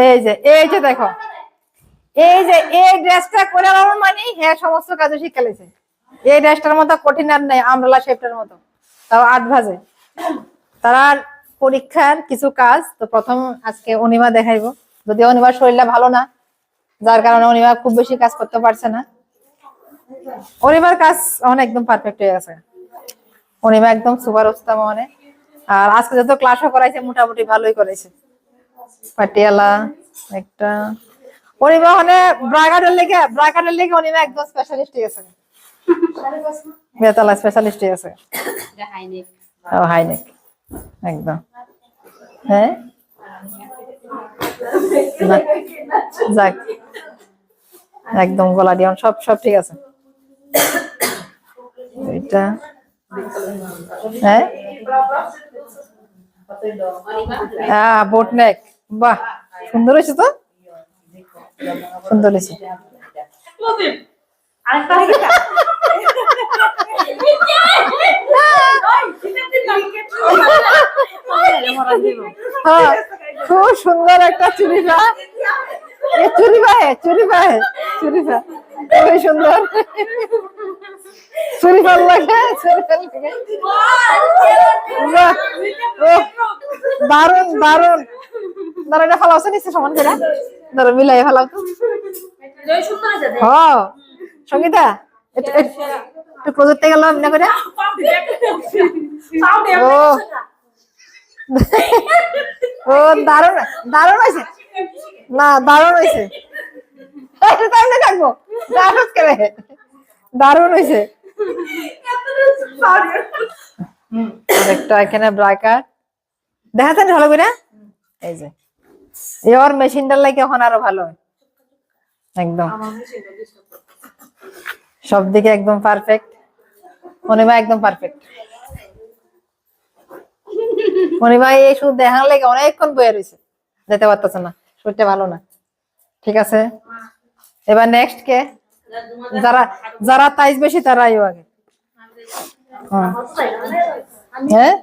এই যে এই যে দেখো। এই যে, এই ড্রেসটা করে আমার মানে হ্যাঁ সমস্ত কাজে শিক্ষা এই ড্রেসটার মতো কঠিন আর নেই, আমরালা শেপটার মতো। তাও আট ভাজে তারা পরীক্ষার কিছু কাজ, তো প্রথম আজকে অনিমা দেখাইবো। যদি অনিমার শরীরটা ভালো না, যার কারণে অনিমা খুব বেশি কাজ করতে পারছে না। অনিমার কাজ এখন একদম পারফেক্ট হয়ে গেছে। অনিমা একদম সুপার উস্তাম মানে আর আজকে যত ক্লাসও করাইছে, মোটামুটি ভালোই করেছে। পাটিয়ালা একটা। অনিমা মানে ব্রাগারের লেগে ব্রাগারের লেগে অনিমা একদম স্পেশালিস্ট গেছে বেতালা স্পেশালিস্ট গেছে ও হাইনেক। একদম। হ্যাঁ? যাক। একদম গলা দিয়ে সব সব ঠিক আছে। এটা হ্যাঁ? হ্যাঁ বোট বাহ, সুন্দর হয়েছে তো? সুন্দর হয়েছে। হ্যাঁ খুব সুন্দর একটা চুড়িটা এ, চুরি পায়ে চুরি পায়ে চুরি পা খুবই সুন্দর। চুরি ভালো লাগে দারুণ দারুণ দাঁড়া এটা ফালাও নিচ্ছে সমান করে। ধরো মিলাই ফালাও তো। হ সঙ্গীতা একটু- থেকে গেলাম না করে? ও। ও দারুণ দারুণ হয়েছে। না দারুণ হয়েছে। এটা তো আমি থাকব। দারুণ করে দারুণ হয়েছে। এখানে ব্রাকার ভালো করে? এই যে। মেশিনটার লাগে এখন আরও ভালো। একদম। সব দিকে একদম পারফেক্ট একদম পারফেক্ট এই শুধু দেখার লেগে অনেকক্ষণ বয়ে রয়েছে। যেতে পারতেছে না শরীরটা ভালো না। ঠিক আছে? এবার নেক্সট কে? যারা যারা তাইজ বেশি তারা আইও আগে। হ্যাঁ। হ্যাঁ?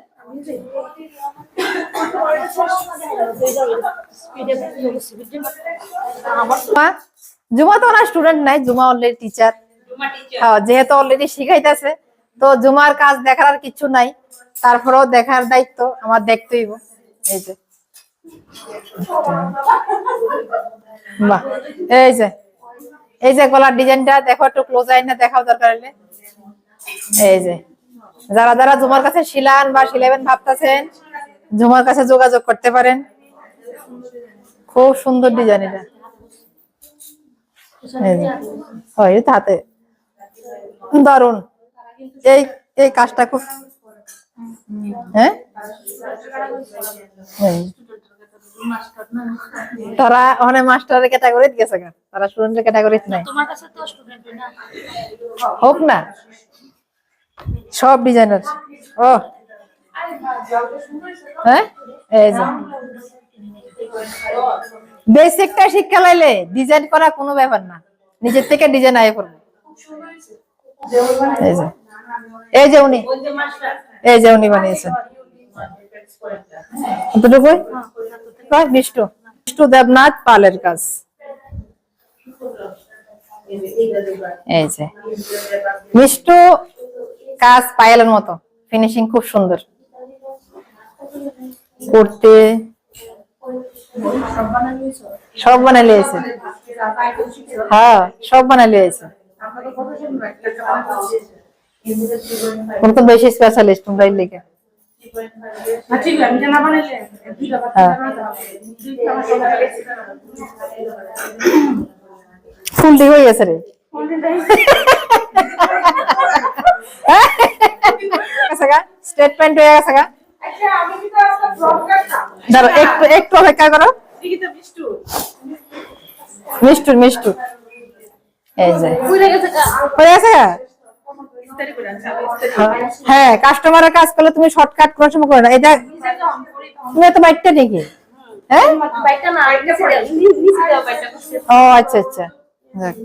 জুমা? তো স্টুডেন্ট নাই, জুমা অলরেডি টিচার যেহেতু অলরেডি শিখাইতেছে, তো জুমার কাজ দেখার আর কিছু নাই। তারপরেও দেখার দায়িত্ব আমার দেখতেই এই যে। এই যে। এই যে গলার ডিজাইনটা, দেখো একটু ক্লোজ আইন না দেখাও দরকার হলে এই যে। যারা যারা জুমার কাছে শিলান বা শিলাবেন ভাবতেছেন জুমার কাছে যোগাযোগ করতে পারেন। খুব সুন্দর ডিজাইন এটা। হাতে। দারুণ এই এই কাজটা খুব হ্যাঁ। তারা ওখানে মাস্টারের ক্যাটাগরি গেছে। তারা স্টুডেন্টের ক্যাটাগরি নাই। হোক না। সব ডিজাইনার ও। হ্যাঁ? এই যে। বেসিকটা শিক্ষা লাইলে ডিজাইন করা কোনো ব্যাপার না। নিজের থেকে ডিজাইন আয় করব। এই যে। এই যে উনি। এই যে উনি বানিয়েছেন। কতটুকু বিষ্টু বিষ্টু দেবনাথ পালের কাজ। এই যে। মিষ্টু কাজ পায়েলের মতো। ফিনিশিং খুব সুন্দর। করতে। সব বানাই লিয়েছে। হ্যাঁ সব বানাই লিয়েছে। বেশি স্পেশালিস্ট তোমরা লিখে। হ্যাঁ। ফুল ঠিক হয়ে গেছে রে। স্টেটমেন্ট হয়ে গেছে গা। ধরো একটু একটু অপেক্ষা করো। মিষ্টু। মিষ্টু এই যে। হয়ে গেছে হ্যাঁ কাস্টমারের কাজ করলে তুমি শর্টকাট সময় করো না। এটা তুমি এত বাইকটা নাকি হ্যাঁ? ও আচ্ছা আচ্ছা। যাক।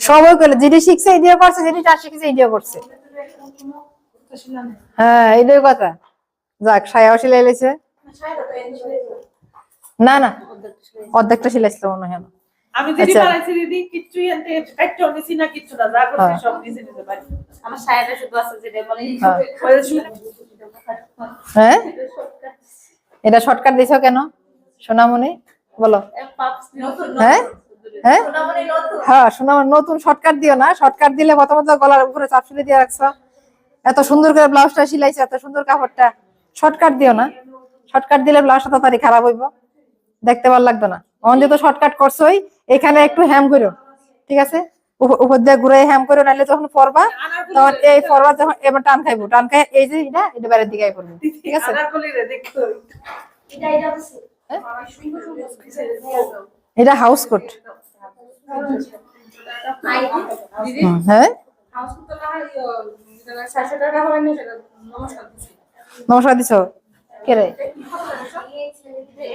সবাই করলে যিনি শিখছে করছে যা শিখছে করছে। হ্যাঁ এটাই কথা। যাক সায়াও সিলাই লেছে না না অর্ধেকটা সিলাইছিল মনে হয়। আমি যদি আচ্ছা। দিদি কিচ্ছুই আনতে একটা নিছি না কিচ্ছু না যা করছি হ্যাঁ। সব নিজে নিজে বাড়ি। আমার শুধু আছে যেটা বলে হ্যাঁ। শুনে হ্যাঁ? এটা শর্টকাট দিছো। কেন? সোনামণি বলো। হ্যাঁ? হ্যাঁ? হ্যাঁ সোনামণি নতুন শর্টকাট দিও না। শর্টকাট দিলে প্রথমত গলার উপরে চাপ সিলে দিয়ে রাখছো। এত সুন্দর করে ব্লাউজটা সিলাইছো এত সুন্দর কাপড়টা। শর্টকাট দিও না। শর্টকাট দিলে ব্লাউজটা তাড়াতাড়ি খারাপ হইব। দেখতে ভালো লাগবে না। অন যেহেতু শর্টকাট করছোই এখানে একটু হ্যাম করো ঠিক আছে? উপ- উপর দিয়ে ঘুরে হ্যাম করো নাহলে যখন পরবা তখন এই পরবা যখন এবার টান খাইবো। টান খাই এই যে এটা এটা বাইরের দিকে করব ঠিক আছে? আনারকলি রে দেখো। এটা হাউস কোট হ্যাঁ? হাউস তো না হয় হয় না সেটা নমস্কার দিচ্ছি নমস্কার দিছ? কে রে?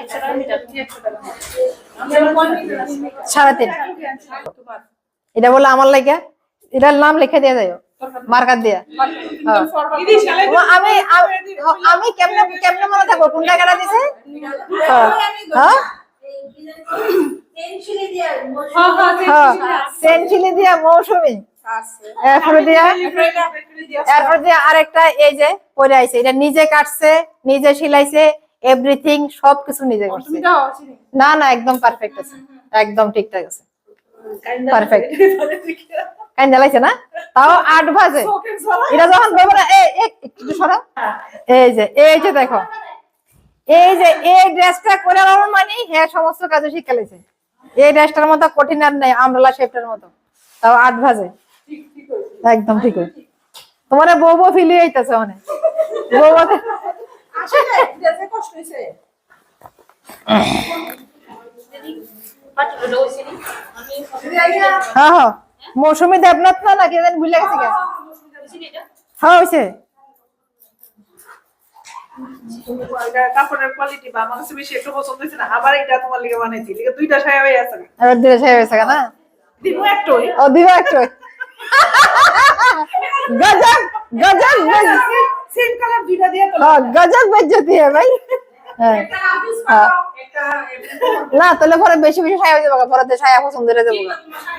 একশো টাকা মিটার কি একশো টাকা সাড়ে তিন এটা বলে আমার লাগে এটার নাম লিখে দিয়ে যাও মার্কার দিয়া। হ্যাঁ। আমি আমি- কেমনে কেমনে মনে থাকব? কোন জায়গাটা দিছে? হ্যাঁ। হ্যাঁ? হ্যাঁ দিয়া মৌসুমি। এরপরে দিয়া এরপর যে আরেকটা এই যে পরে আইছে এটা নিজে কাটছে নিজে সিলাইছে এভরিথিং সবকিছু নিজে করছে। না না একদম পারফেক্ট আছে। একদম ঠিকঠাক আছে। না? তাও আট বাজে। এটা যখন বলব না এই এই, একটু সরাও। এই যে এই যে দেখো। এই যে এই ড্রেসটা করে আমার মানে হ্যাঁ সমস্ত কাজে শিখে লেছে। এই ড্রেসটার মতো কঠিন আর নেই আমরালা শেপটার মতো। তাও আট বাজে। একদম ঠিক তোমার বউ বউ ফিলি হইতেছে মানে বউ হ্যাঁ হ্যাঁ মৌসুমী দেবনাথ না নাকি জানি ভুলে গেছে হ্যাঁ হয়েছে কাপড়ের কোয়ালিটি বা আমার কাছে বেশি একটু পছন্দ হয়েছে না আবার এটা তোমার লিগে বানাইছি দুইটা সায়া হয়ে আছে। না? দিমু একটাই। ও দিবা একটু গজব গজব বেজ- সেম কালার দুইটা দিয়ে তো हाँ गजब बेइज्जती है भाई হ্যাঁ হ্যাঁ। না তাহলে পরে বেশি বেশি ছায়া হয়ে যাবে পরে তো ছায়া পছন্দ হয়ে যাবে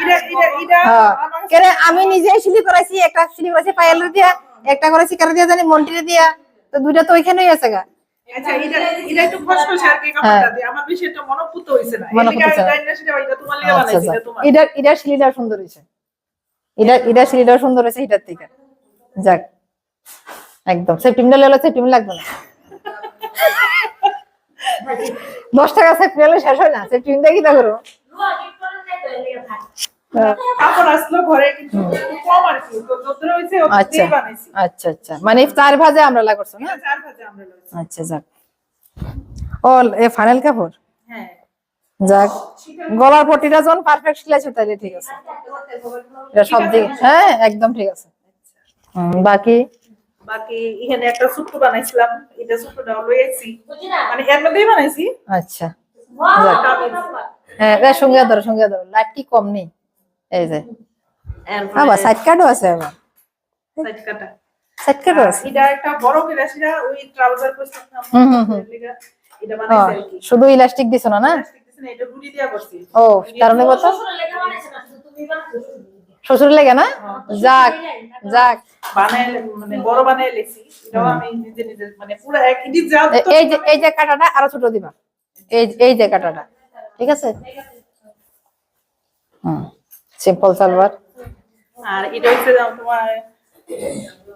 এটা এটা এটা হ্যাঁ আমার কাছে- কেন আমি নিজেই সিলি করাইছি একটা সিলি করাইছি পায়েলের দিয়া একটা করেছি কারে দিয়া জানি মন্টিরে দিয়া তো দুইটা তো ওইখানেই আছে গা আচ্ছা এটা এটা একটু খসখসে আর কি কাপড়টা দিয়ে আমার বেশি একটা মনোপুত হইছে না হ্যাঁ। মনোপুত হইছে না। এটা সেটা এটা তোমার লিগে আচ্ছা বানাইছি আচ্ছা এটা তোমার এটা এটা সিলিটা সুন্দর হয়েছে এটা এটা সিলিটাও সুন্দর হয়েছে এটার থেকে। যাক একদম। সেপ্টেম্বর লেলো সেপ্টেম্বর লাগবে না। দশ টাকা সেপ্টেম্বর শেষ হয় না। সেপ্টেম্বর কি তা করো হ্যাঁ। আচ্ছা। আচ্ছা আচ্ছা। মানে চার ভাজে আমরা না? লইছি আচ্ছা যাক। ও এ ফাইনাল কাপড়? হ্যাঁ। যাক। গলার পট্টিটা যখন পারফেক্ট সিলাইছো তাহলে ঠিক আছে। এটা সব দিকে হ্যাঁ একদম ঠিক আছে। বাকি? বাকি এখানে একটা সুট্টু বানাইছিলাম। এটা মানে এর মধ্যেই বানাইছি। আচ্ছা। হ্যাঁ সঙ্গে ধরো সঙ্গে ধরো। লাইট কি কম নেই? এই যে। আবার সাইড কার্ডও আছে আবার। সাইড কাটা সাইড কার্ডও আছে। এটা একটা বড় কেরাসিরা ওই ট্রাউজার করছিলাম হুম, হুম, হুম। এটা বানাইছি শুধু ইলাস্টিক দিছো না না? Plastic দিছে না, এটা গুড়ি দিয়া করছি ও কারণে কত? শ্বশুর লেগে না? যাক যাক। বানাই মানে বড় বানাই লেছি এটাও আমি নিজে নিজে মানে পুরো এক ইঞ্চি যা এ- এই যে এই যে কাটাটা আরও ছোট দিবা। এই এই যে কাটাটা ঠিক আছে? হুম সিম্পল সালোয়ার। আর এটা হচ্ছে তোমার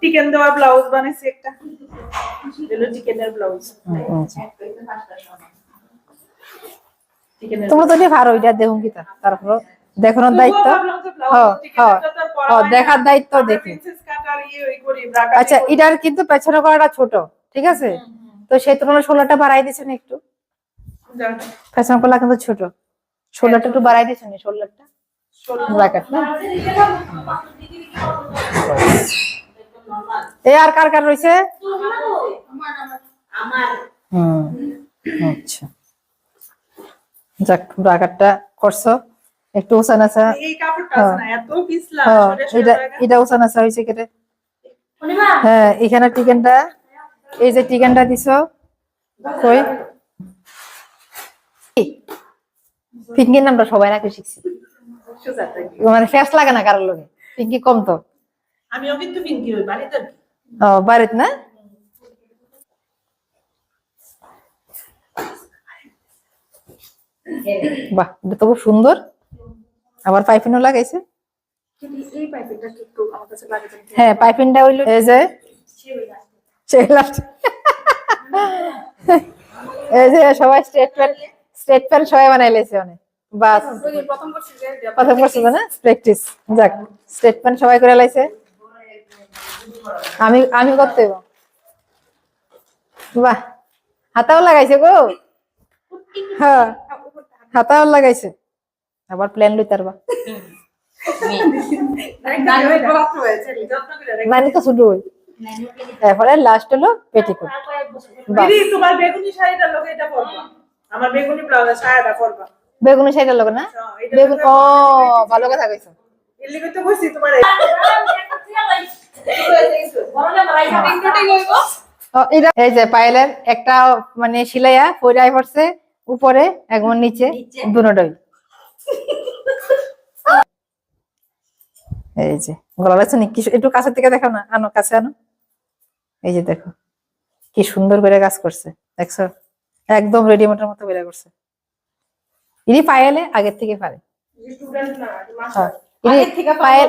চিকেন দেওয়া ব্লাউজ বানাইছি একটা। চিকেনের ব্লাউজ চিকেনের তোমরা তো এটা দেখুন কি তারপর দেখানোর দায়িত্ব? হ্যাঁ, হ্যাঁ, হ্যাঁ, দেখার দায়িত্ব দেখি। ইয়ে আচ্ছা এটার কিন্তু পেছনে করাটা ছোট ঠিক আছে? তো সেই তুলনায় ষোলোটা বাড়াই দিয়েছেন একটু? পেছনে কলা কিন্তু ছোট। ষোলোটা একটু বাড়াই দিয়েছেন ষোলোটা? এ আর কার কার রয়েছে? হুম আচ্ছা। যাক ব্রাকেটটা করছ। একটু এত পিছলা হ্যাঁ সরে এটা এটা হয়েছে কেটে। হ্যাঁ এখানে টিকেনটা। এই যে টিকেনটা দিছো কই? পিঙ্কির নামটা সবাই রাখতে শিখছি। মানে ফেস লাগে না কারোর লোকে পিঙ্কি কম তো। আমিও কিন্তু পিঙ্কি হই বাড়িতে ও বাড়িতে না? বাহ এটা তো খুব সুন্দর। আবার পাইপিনও লাগাইছে। হ্যাঁ পাইপিনটা হইল এই যে এই যে সবাই স্ট্রেট প্যান্ট স্ট্রেট প্যান্ট সবাই বানাই লেছে অনেক। বাস। প্রথম করছি যে না? প্র্যাকটিস যাক স্ট্রেট প্যান্ট সবাই করে লাইছে। আমি আমি করতে বাহ হাতাও লাগাইছে গো। হ্যাঁ হাতাও লাগাইছে। আবার প্ল্যান লই তারবা যত্ন হয়েছে, যত্ন করে রেখে- মানে তো শুধু ওই। তারপরে লাস্ট হলো পেটিকোট তোমার বেগুনি শাড়িটা লোকে এটা পরবা। আমার বেগুনি ব্লাউজ শাড়িটা পরবা। বেগুনি সাইডে লোক না? হ্যাঁ, বেগুন ও ভালো কথা কইছো। তো তোমার এই যে পায়েলের একটা মানে সিলাইয়া পইরাই পড়ছে উপরে একদম নিচে দুটোই এই যে গলা আছে নাকি একটু কাছের থেকে দেখো না? আনো কাছে আনো। এই যে দেখো কি সুন্দর করে কাজ করছে। দেখছ? একদম রেডিমেডের মতো বেরা করছে। ইনি পায়েলে আগের থেকে পারে। না হ্যাঁ পায়েল পায়েল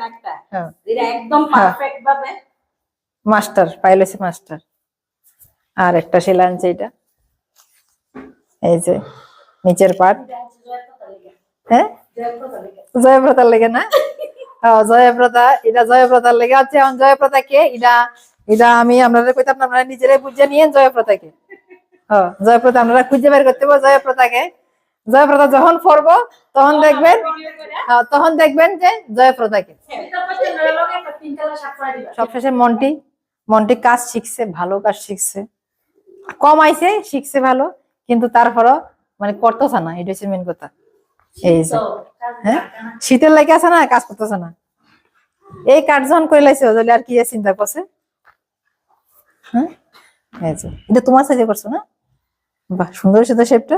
না হ্যাঁ। হ্যাঁ। মাস্টার হচ্ছে মাস্টার। আর একটা সেলাই আনছে এটা। এই যে নিচের পাট হ্যাঁ? জয়প্রতার লেগে না? ও জয়প্রতা এটা জয়প্রতার লেগে আছে। এখন জয়প্রতা কে এটা এটা আমি আপনাদের কইতাম আপনারা নিজেরাই বুঝে নিয়েন জয়প্রতাকে ও জয়প্রতা আপনারা খুঁজে বের করতে হবে জয়প্রতাকে জয়প্রতা যখন পড়ব তখন দেখবেন হ্যাঁ, তখন দেখবেন যে জয়প্রতাকে সবশেষে মন্টি মন্টি কাজ শিখছে ভালো কাজ শিখছে। কম আইছে শিখছে ভালো কিন্তু তারপরও মানে করতেছে না এটা হচ্ছে মেন কথা। এই যে। হ্যাঁ? শীতের লাগে আছে না কাজ করতেছে না? এই কাঠ যখন করে লাইছে ওজলে আর কি চিন্তা করছে? হ্যাঁ? এই যে এটা তোমার সাইজে করছ না? বাহ সুন্দর হয়েছে তো শেপটা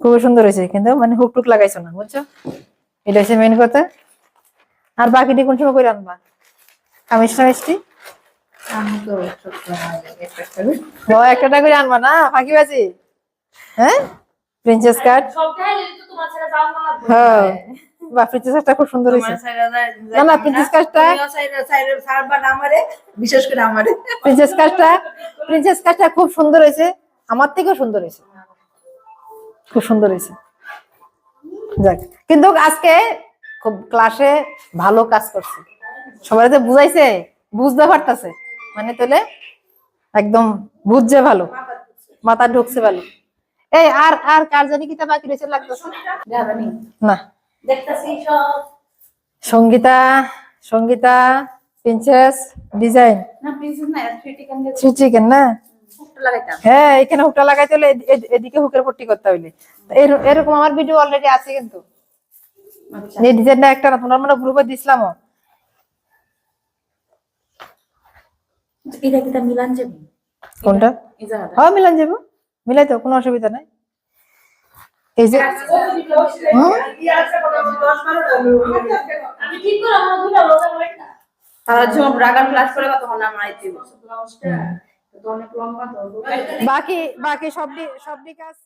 খুবই সুন্দর হয়েছে কিন্তু মানে হুক টুক লাগাইছো না বুঝছ? এটা হচ্ছে মেন কথা। আর বাকিটি কোন সময় করে আনবা? কামিজ টামিজটি? ও একটা করে। আনবা না ফাঁকি বাজি হ্যাঁ? প্রিন্সেস কাট হ্যাঁ। বা প্রিন্সেস কাটটা খুব সুন্দর হয়েছে। না না প্রিন্সেস কাটটা বিশেষ করে আমারে। প্রিন্সেস কাটটা প্রিন্সেস কাটটা খুব সুন্দর হয়েছে। আমার থেকেও সুন্দর হয়েছে। খুব সুন্দর হয়েছে। যাক কিন্তু আজকে খুব ক্লাসে ভালো কাজ করছে। সবাই যে বুঝাইছে বুঝতে পারতাছে। মানে তাহলে একদম বুঝছে ভালো। মাথা ঢুকছে ভালো। এই আর আর কার জানি কিতা বাকি রয়েছে লাগতেছে। না। দেখতেছি সব। Sangeeta Sangeeta princess design. না প্রিন্সেস না থ্রি চিকেন না? হ্যাঁ এখানে হুকটা লাগাইতে হলে এদ- এদ- এদিকে হুকের পট্টি করতে হইলে। এরকম আমার ভিডিও অলরেডি আছে কিন্তু। এই ডিজাইনটা একটা না তোমরা মানে গ্রুপে দিছিলাম এটা কিটা মিলান যাবে? কোনটা? হ্যাঁ মিলান যাব। মিলাই তো কোনো অসুবিধা নাই। এই যে বাকি বাকি সব সব দিক কাজ